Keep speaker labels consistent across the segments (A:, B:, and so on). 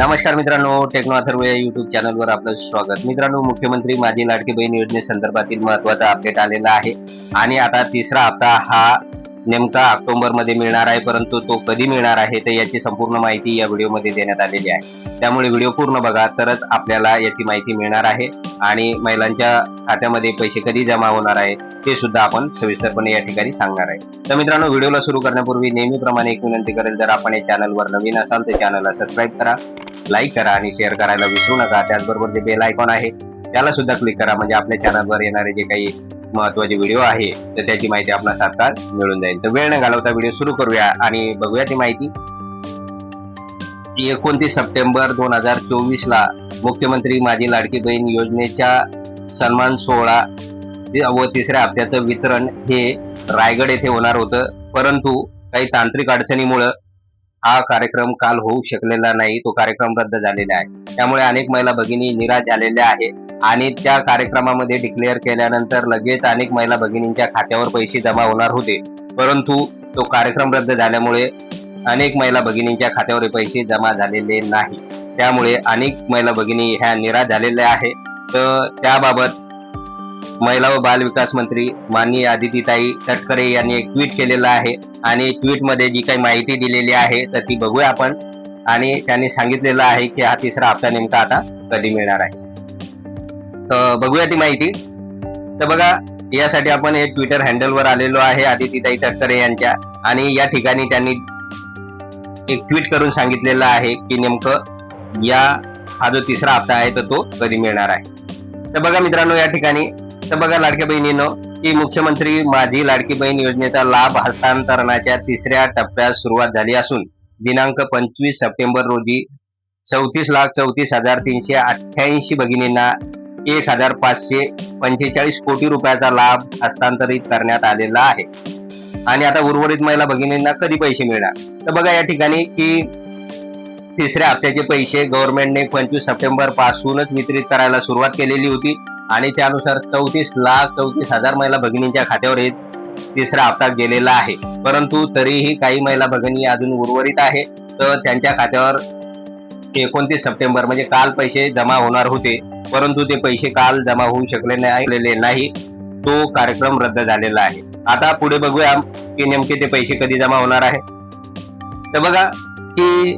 A: नमस्कार मित्रांनो टेक्नो अथर्व या युट्यूब चॅनलवर आपलं स्वागत. मित्रांनो मुख्यमंत्री माझी लाडकी बहीण योजनेसंदर्भातील महत्त्वाचा अपडेट आलेला आहे. आणि आता तिसरा हप्ता हा नेमका ऑक्टोबरमध्ये मिळणार आहे परंतु तो कधी मिळणार आहे तर याची संपूर्ण माहिती या व्हिडिओमध्ये देण्यात आलेली आहे. त्यामुळे व्हिडिओ पूर्ण बघा तरच आपल्याला याची माहिती मिळणार आहे. आणि महिलांच्या खात्यामध्ये पैसे कधी जमा होणार आहे ते सुद्धा आपण सविस्तरपणे या ठिकाणी सांगणार आहे. तर मित्रांनो व्हिडिओला सुरू करण्यापूर्वी नेहमीप्रमाणे एक विनंती करेल जर आपण या चॅनलवर नवीन असाल तर चॅनलला सबस्क्राईब करा. लाईक करा आणि शेअर करायला विसरू नका. त्याचबरोबर जे बेल आयकॉन आहे त्याला सुद्धा क्लिक करा. म्हणजे आपल्या चॅनलवर येणारे जे काही महत्त्वाचे व्हिडिओ आहे तर त्याची माहिती आपला तात्काळ मिळून जाईल. तर वेळ न घालवता व्हिडिओ सुरू करूया आणि बघूया ती माहिती. एकोणतीस सप्टेंबर दोन हजार चोवीस ला मुख्यमंत्री माझी लाडकी बहीण योजनेच्या सन्मान सोहळा व तिसऱ्या हप्त्याचं वितरण हे रायगड येथे होणार होतं. परंतु काही तांत्रिक अडचणीमुळं हा कार्यक्रम काल होऊ शकलेला नाही तो कार्यक्रम रद्द झालेला आहे. त्यामुळे अनेक महिला भगिनी निराश झालेल्या आहेत आणि त्या कार्यक्रमामध्ये डिक्लेअर केल्यानंतर लगेच अनेक महिला भगिनींच्या खात्यावर पैसे जमा होणार होते. परंतु तो कार्यक्रम रद्द झाल्यामुळे अनेक महिला भगिनींच्या खात्यावर पैसे जमा झालेले नाही. त्यामुळे अनेक महिला भगिनी ह्या निराश झालेल्या आहे तर त्याबाबत महिला व बाल विकास मंत्री माननीय आदितीताई तटकरे यांनी एक ट्विट केलेलं आहे. आणि ट्विटमध्ये जी काही माहिती दिलेली आहे तर ती बघूया आपण. आणि त्यांनी सांगितलेलं आहे की हा तिसरा हप्ता नेमका आता कधी मिळणार आहे. तर बघूया ती माहिती. तर बघा यासाठी आपण हे ट्विटर हँडलवर आलेलो आहे आदितीताई तटकरे यांच्या. आणि या ठिकाणी त्यांनी एक ट्विट करून सांगितलेलं आहे की नेमकं या हा जो तिसरा हप्ता आहे तर तो कधी मिळणार आहे. तर बघा मित्रांनो या ठिकाणी तर बघा लाडक्या बहिणीनो की मुख्यमंत्री माझी लाडकी बहीण योजनेचा लाभ हस्तांतरणाच्या तिसऱ्या टप्प्यात सुरुवात झाली असून दिनांक पंचवीस सप्टेंबर रोजी चौतीस लाख चौतीस हजार तीनशे अठ्ठ्याऐंशी भगिनींना एक हजार पाचशे पंचेचाळीस कोटी रुपयाचा लाभ हस्तांतरित करण्यात आलेला आहे. आणि आता उर्वरित महिला भगिनींना कधी पैसे मिळणार? तर बघा या ठिकाणी की तिसऱ्या हप्त्याचे पैसे गव्हर्नमेंटने पंचवीस सप्टेंबर पासूनच वितरित करायला सुरुवात केलेली होती. आणि त्यानुसार चौतीस लाख चौतीस हजार महिला भगिनींच्या खात्यावर हे तिसरा हप्ता गेलेला आहे. परंतु तरीही काही महिला भगिनी अजून उर्वरित आहे. तर त्यांच्या खात्यावर एकोणतीस सप्टेंबर म्हणजे काल पैसे जमा होणार होते. परंतु ते पैसे काल जमा होऊ शकले नाही नाही. तो कार्यक्रम रद्द झालेला आहे. आता पुढे बघूया की नेमके ते पैसे कधी जमा होणार आहे. तर बघा की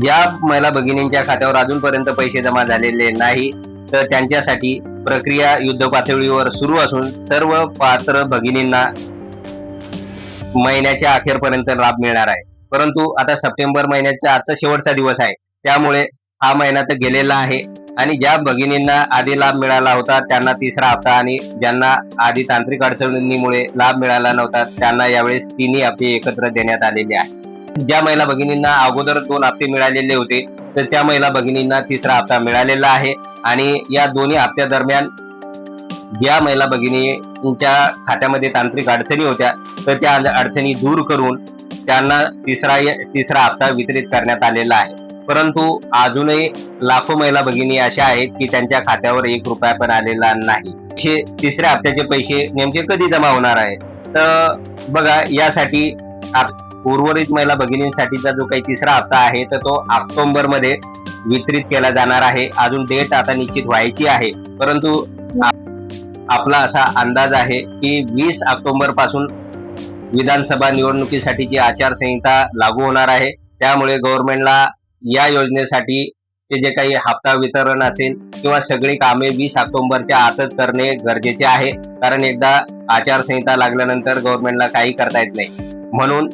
A: ज्या महिला भगिनींच्या खात्यावर अजूनपर्यंत पैसे जमा झालेले नाही तर त्यांच्यासाठी प्रक्रिया युद्ध पातळीवर सुरू असून सर्व पात्र भगिनींना महिन्याच्या अखेरपर्यंत लाभ मिळणार आहे. परंतु आता सप्टेंबर महिन्याचा आजचा शेवटचा दिवस आहे. त्यामुळे हा महिना तर गेलेला आहे. आणि ज्या भगिनींना आधी लाभ मिळाला होता त्यांना तिसरा हप्ता आणि ज्यांना आधी तांत्रिक अडचणींमुळे लाभ मिळाला नव्हता त्यांना यावेळेस तिन्ही हप्ते एकत्र देण्यात आलेले आहे ज्या महिला भगिनींना अगोदर दोन हप्ते मिळालेले होते तर त्या महिला भगिनींना तिसरा हप्ता मिळालेला आहे. आणि या दोन्ही हप्त्या दरम्यान ज्या महिला भगिनींच्या खात्यामध्ये तांत्रिक अडचणी होत्या तर त्या अडचणी दूर करून त्यांना तिसरा तिसरा हप्ता वितरित करण्यात आलेला आहे. परंतु अजूनही लाखो महिला भगिनी अशा आहेत की त्यांच्या खात्यावर एक रुपया पण आलेला नाही. हे तिसऱ्या हप्त्याचे पैसे नेमके कधी जमा होणार आहे तर बघा यासाठी उर्वरित महिला भगिनींसाठीचा जो काही तिसरा हप्ता आहे तर तो ऑक्टोबरमध्ये वितरित केला जाणार आहे. अजून डेट आता निश्चित व्हायची आहे. परंतु आपला असा अंदाज आहे की वीस ऑक्टोबरपासून विधानसभा निवडणुकीसाठीची आचारसंहिता लागू होणार आहे त्यामुळे गव्हर्नमेंटला या योजनेसाठी चे जे काही हप्ता वितरण असेल किंवा सगळी कामे वीस ऑक्टोबरच्या आतच करणे गरजेचे आहे. कारण एकदा आचारसंहिता लागल्यानंतर गव्हर्नमेंटला काही करता येत नाही. म्हणून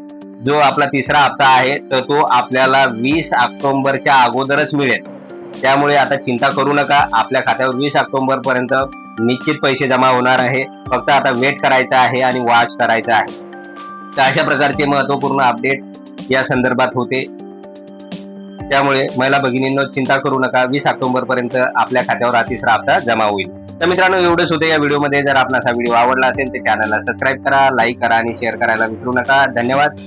A: जो आपला तिसरा हप्ता आहे तर तो आपल्याला वीस ऑक्टोबरच्या अगोदरच मिळेल. त्यामुळे आता चिंता करू नका आपल्या खात्यावर वीस ऑक्टोबर पर्यंत निश्चित पैसे जमा होणार आहे. फक्त आता वेट करायचा आहे आणि वॉच करायचा आहे. तर अशा प्रकारचे महत्त्वपूर्ण अपडेट या संदर्भात होते. त्यामुळे महिला भगिनींनो चिंता करू नका वीस ऑक्टोबर पर्यंत आपल्या खात्यावर हा तिसरा हप्ता जमा होईल. तर मित्रांनो एवढंच होते या व्हिडिओमध्ये. जर आपणास हा व्हिडिओ आवडला असेल तर चॅनलला सबस्क्राईब करा लाईक करा आणि शेअर करायला विसरू नका. धन्यवाद.